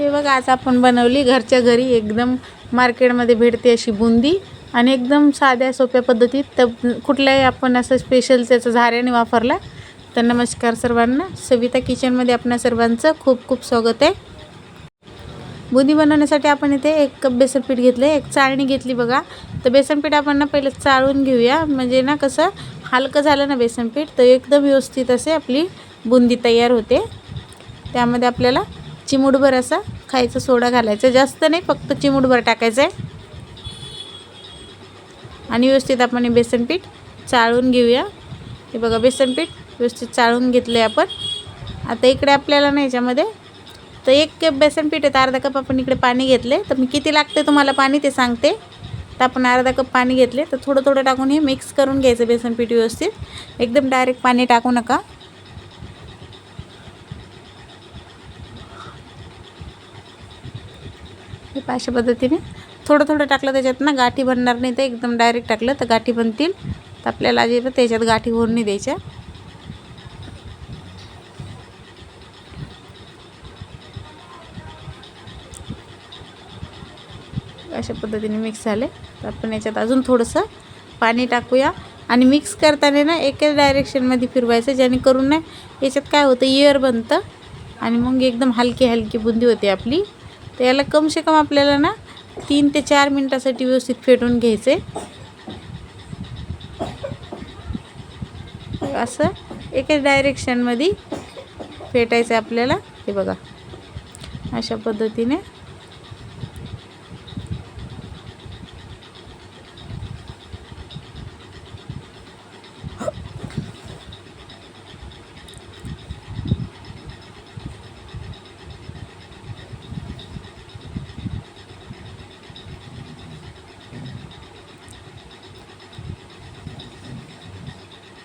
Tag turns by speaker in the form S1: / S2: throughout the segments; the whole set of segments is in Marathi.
S1: हे बघा आज आपण बनवली घरच्या घरी. एकदम मार्केटमध्ये भेटते अशी बुंदी. आणि एकदम साध्या सोप्या पद्धतीत. तर कुठल्याही आपण असं स्पेशल त्याचं झाऱ्याने वापरला तर नमस्कार सर्वांना. सविता किचनमध्ये आपणा सर्वांचं खूप खूप स्वागत आहे. बुंदी बनवण्यासाठी आपण इथे एक कप बेसन पीठ घेतलं एक चाळणी घेतली बघा. तर बेसन पीठ आपण ना पहिले चाळून घेऊया. म्हणजे ना कसं हलकं झालं ना बेसन पीठ तर एकदम व्यवस्थित असे आपली बुंदी तयार होते. त्यामध्ये आपल्याला चिमूटभर असा खायचा सोडा घालायचा. जास्त नाही फक्त चिमूटभर टाकायचं आहे आणि व्यवस्थित आपण हे बेसनपीठ चाळून घेऊया. हे बघा बेसनपीठ व्यवस्थित चाळून घेतलं आहे आपण. आता इकडे आपल्याला ना याच्यामध्ये तर एक कप बेसनपीठ आहे तर अर्धा कप आपण इकडे पाणी घेतले तर मी किती लागते तुम्हाला पाणी ते सांगते. तर आपण अर्धा कप पाणी घेतले तर थोडं थोडं टाकून हे मिक्स करून घ्यायचं बेसनपीठ व्यवस्थित. एकदम डायरेक्ट पाणी टाकू नका. हे पहा अशा पद्धतीने. थोडं थोडं टाकलं त्याच्यात ना गाठी बनणार नाही तर एकदम डायरेक्ट टाकलं तर गाठी बनतील. तर आपल्याला अजिबात त्याच्यात गाठी होऊन नाही द्यायच्या. अशा पद्धतीने मिक्स झाले. तर आपण याच्यात अजून थोडंसं पाणी टाकूया. आणि मिक्स करताना ना एकाच डायरेक्शनमध्ये फिरवायचं जेणेकरून ना याच्यात काय होतं इयर बनतं. आणि मग एकदम हलकी हलकी बुंदी होते आपली. तर याला कमसे कम आपल्याला ना तीन ते चार मिनटासाठी व्यवस्थित फेटून घ्यायचे. असं एकाच डायरेक्शनमध्ये फेटायचं आहे आपल्याला. हे बघा. अशा पद्धतीने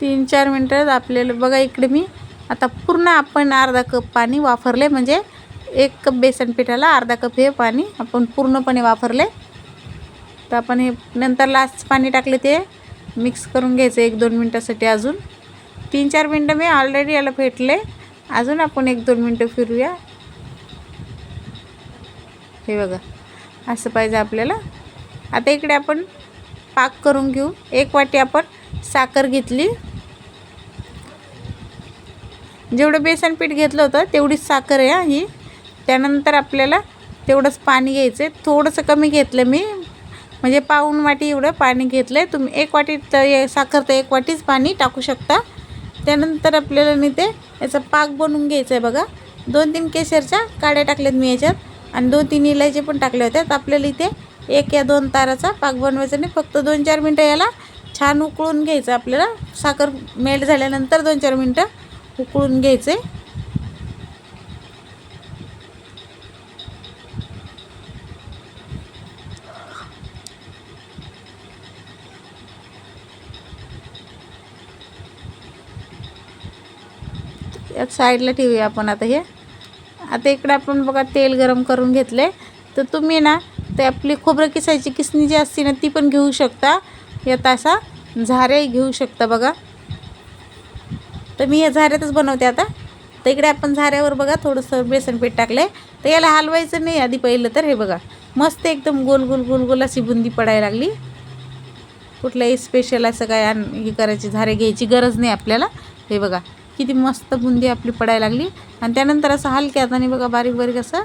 S1: तीन चार मिनटात आपल्याला बघा इकडे मी. आता पूर्ण आपण अर्धा कप पाणी वापरले म्हणजे एक कप बेसन पिठाला अर्धा कप हे पाणी आपण पूर्णपणे वापरले. तर आपण हे नंतर लास्ट पाणी टाकले ते. मिक्स करून घ्यायचं एक दोन मिनटासाठी अजून. तीन चार मिनटं मी ऑलरेडी याला फेटले. अजून आपण एक दोन मिनटं फिरूया. हे बघा असं पाहिजे आपल्याला. आता इकडे आपण पाक करून घेऊ. एक वाटी आपण साखर घेतली. जेवढं बेसन पीठ घेतलं होतं तेवढीच साखर आहे ही त्यानंतर आपल्याला तेवढंच पाणी घ्यायचं आहे थोडंसं कमी घेतलं मी. म्हणजे पाऊण वाटी एवढं पाणी घेतलं आहे तुम्ही एक वाटी तर साखर तर एक वाटीच पाणी टाकू शकता. त्यानंतर आपल्याला मी ते याचा पाक बनवून घ्यायचा आहे बघा. दोन तीन केसरच्या काड्या टाकल्यात मी याच्यात. आणि दोन तीन इलायची पण टाकल्या होत्या. आपल्याला इथे एक या दोन ताराचा पाक बनवायचा नाही फक्त दोन चार मिनटं याला छान उकळून घ्यायचं. आपल्याला साखर मेल्ट झाल्यानंतर दोन चार मिनटं उकळून घ्यायचे. या साईडला ठेवूया आपण आता हे. आता इकडे आपण बघा तेल गरम करून घेतले. तर तुम्ही ना ते आपली खोबरं किसायची किसणी जी असते ना ती पण घेऊ शकता. यात असा झारे घेऊ शकता बघा. तर मी हे झाऱ्यातच बनवते आता. तर इकडे आपण झाऱ्यावर बघा थोडंसं बेसन पीठ टाकलं आहे तर याला हलवायचं नाही आधी पहिलं तर हे बघा. मस्त एकदम गोल गोल गोल गोल अशी बुंदी पडायला लागली. कुठल्याही स्पेशल असं काय आण हे करायची झारे घ्यायची गरज नाही आपल्याला. हे बघा किती मस्त बुंदी आपली पडायला लागली. आणि त्यानंतर असं हलक्या हाताने बघा बारीक बारीक असं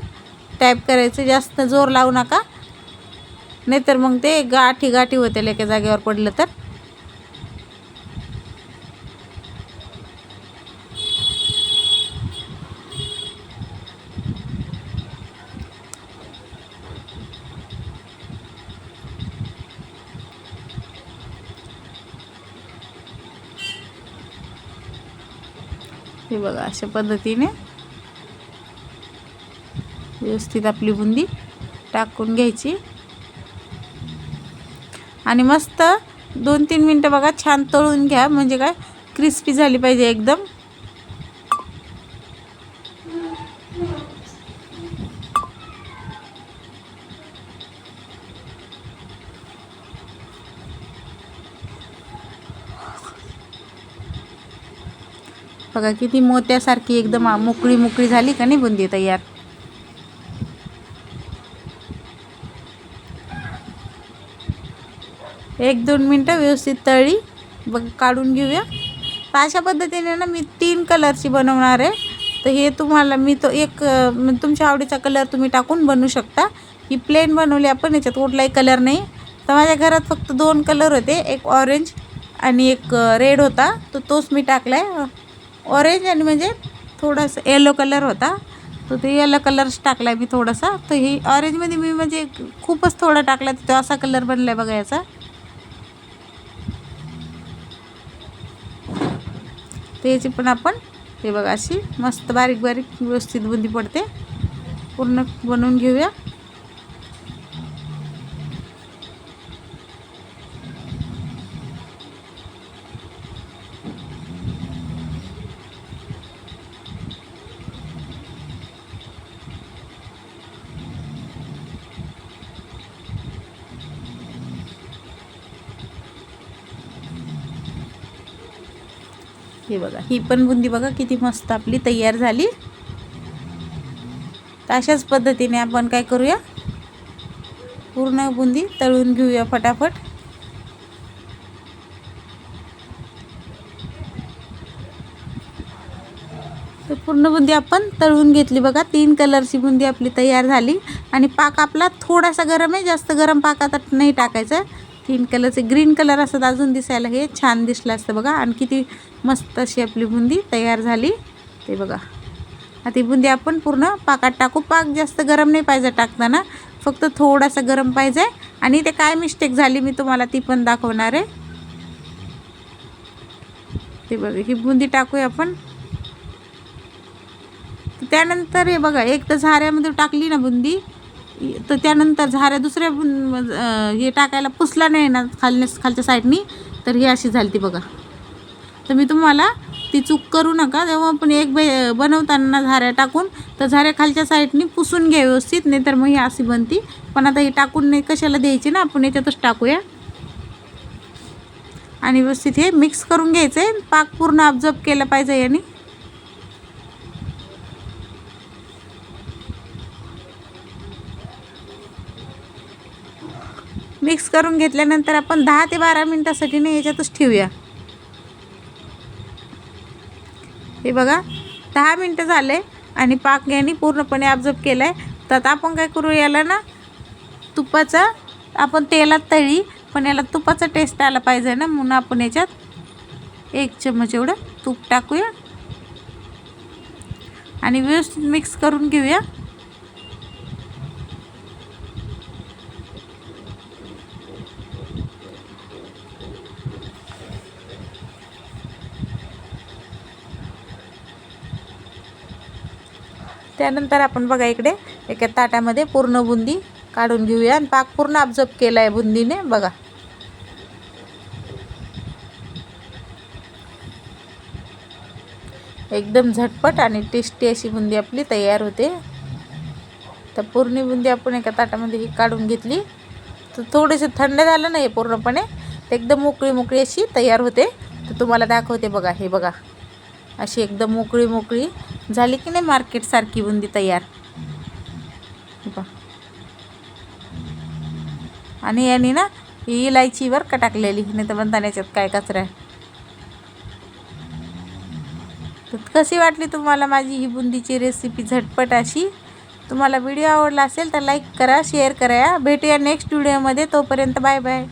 S1: टॅप करायचं. जास्त जोर लावू नका. नाहीतर मग ते गाठी गाठी होते एका जागेवर पडलं तर. हे बघा अशा पद्धतीने व्यवस्थित आपली बुंदी टाकून घ्यायची. आणि मस्त दोन तीन मिनटं बघा छान तळून घ्या. म्हणजे काय क्रिस्पी झाली पाहिजे एकदम. बघा किती मोत्यासारखी एकदम मोकळी मोकळी झाली का नाही बुंदी तयार. एक दोन मिनटं व्यवस्थित तळी. बघ काढून घेऊया. तर अशा पद्धतीने ना मी तीन कलरची बनवणार आहे. तर हे तुम्हाला मी तो एक तुमच्या आवडीचा कलर तुम्ही टाकून बनवू शकता. ही प्लेन बनवली आपण याच्यात कुठलाही कलर नाही. तर माझ्या घरात फक्त दोन कलर होते. एक ऑरेंज आणि एक रेड होता. तर तोच मी टाकला आहे ऑरेंज आणि म्हणजे थोडासा येलो कलर होता. तो ते येलो कलर्स टाकला आहे मी थोडासा. तर ही ऑरेंजमध्ये मी म्हणजे खूपच थोडा टाकला. तर तो असा कलर बनला आहे बघा याचा. तर याची पण आपण हे बघा अशी मस्त बारीक बारीक व्यवस्थित बुंदी पडते. पूर्ण बनवून घेऊया. हे बघा ही पण बुंदी बघा किती मस्त आपली तयार झाली. तर अशाच पद्धतीने आपण काय करूया? पूर्ण बुंदी तळून घेऊया फटाफट. तर पूर्ण बुंदी आपण तळून घेतली बघा. तीन कलरची बुंदी आपली तयार झाली. आणि पाक आपला थोडासा गरम आहे जास्त गरम पाक आता नाही टाकायचं. तीन कलरचे ग्रीन कलर असतात अजून दिसायला हे छान दिसलं असतं बघा. आणि किती मस्त अशी आपली बुंदी तयार झाली. ते बघा. आता ती बुंदी आपण पूर्ण पाकात टाकू. पाक जास्त गरम नाही पाहिजे टाकताना. फक्त थोडासा गरम पाहिजे. आणि ते काय मिस्टेक झाली मी तुम्हाला ती पण दाखवणार आहे. ते बघा ही बुंदी टाकूया आपण. त्यानंतर हे बघा एक तर झाऱ्यामध्ये टाकली ना बुंदी. तर त्यानंतर झाऱ्या दुसऱ्या हे टाकायला पुसला नाही ना खालने खालच्या साईडनी तर ही अशी झाली ती बघा. तर मी तुम्हाला ती चूक करू नका. तेव्हा पण एक बे बनवताना झाऱ्या टाकून तर झाऱ्या खालच्या साईडनी पुसून घ्या व्यवस्थित नाही तर मग ही अशी बनती. पण आता ही टाकून नाही कशाला द्यायची ना आपण याच्यातच टाकूया. आणि व्यवस्थित हे मिक्स करून घ्यायचं आहे पाक पूर्ण ऑब्झर्व केलं पाहिजे याने. मिक्स करून घेतल्यानंतर आपण दहा ते बारा मिनटासाठी ना याच्यातच ठेवूया. हे बघा दहा मिनटं झाले आणि पाक यांनी पूर्णपणे ऑब्झर्व केलं आहे तर आता आपण काय करू याला ना तुपाचा आपण तेलात तळी पण याला तुपाचा टेस्ट आला पाहिजे ना म्हणून आपण याच्यात एक चमच एवढं तूप टाकूया. आणि व्यवस्थित मिक्स करून घेऊया. त्यानंतर आपण बघा इकडे एका ताटामध्ये पूर्ण बुंदी काढून घेऊया. आणि पाक पूर्ण ऑब्झर्व केला आहे बुंदीने बघा. एकदम झटपट आणि टेस्टी अशी बुंदी आपली तयार होते. तर पूर्ण बुंदी आपण एका ताटामध्ये ही काढून घेतली. तर थोडेसे थंड झालं नाही पूर्णपणे एकदम मोकळी मोकळी अशी तयार होते. तर तुम्हाला दाखवते बघा हे बघा. अशी एकदम मोकळी मोकळी. झाली की नाही मार्केटसारखी बुंदी तयार? आणि याने ना ही इलायचीवर का टाकलेली? नाही तर म्हणता याच्यात काय कचरा आहे? तर कशी वाटली तुम्हाला माझी ही बुंदीची रेसिपी झटपट अशी? तुम्हाला व्हिडिओ आवडला असेल तर लाईक करा शेअर करा. भेटूया नेक्स्ट व्हिडिओमध्ये तोपर्यंत बाय बाय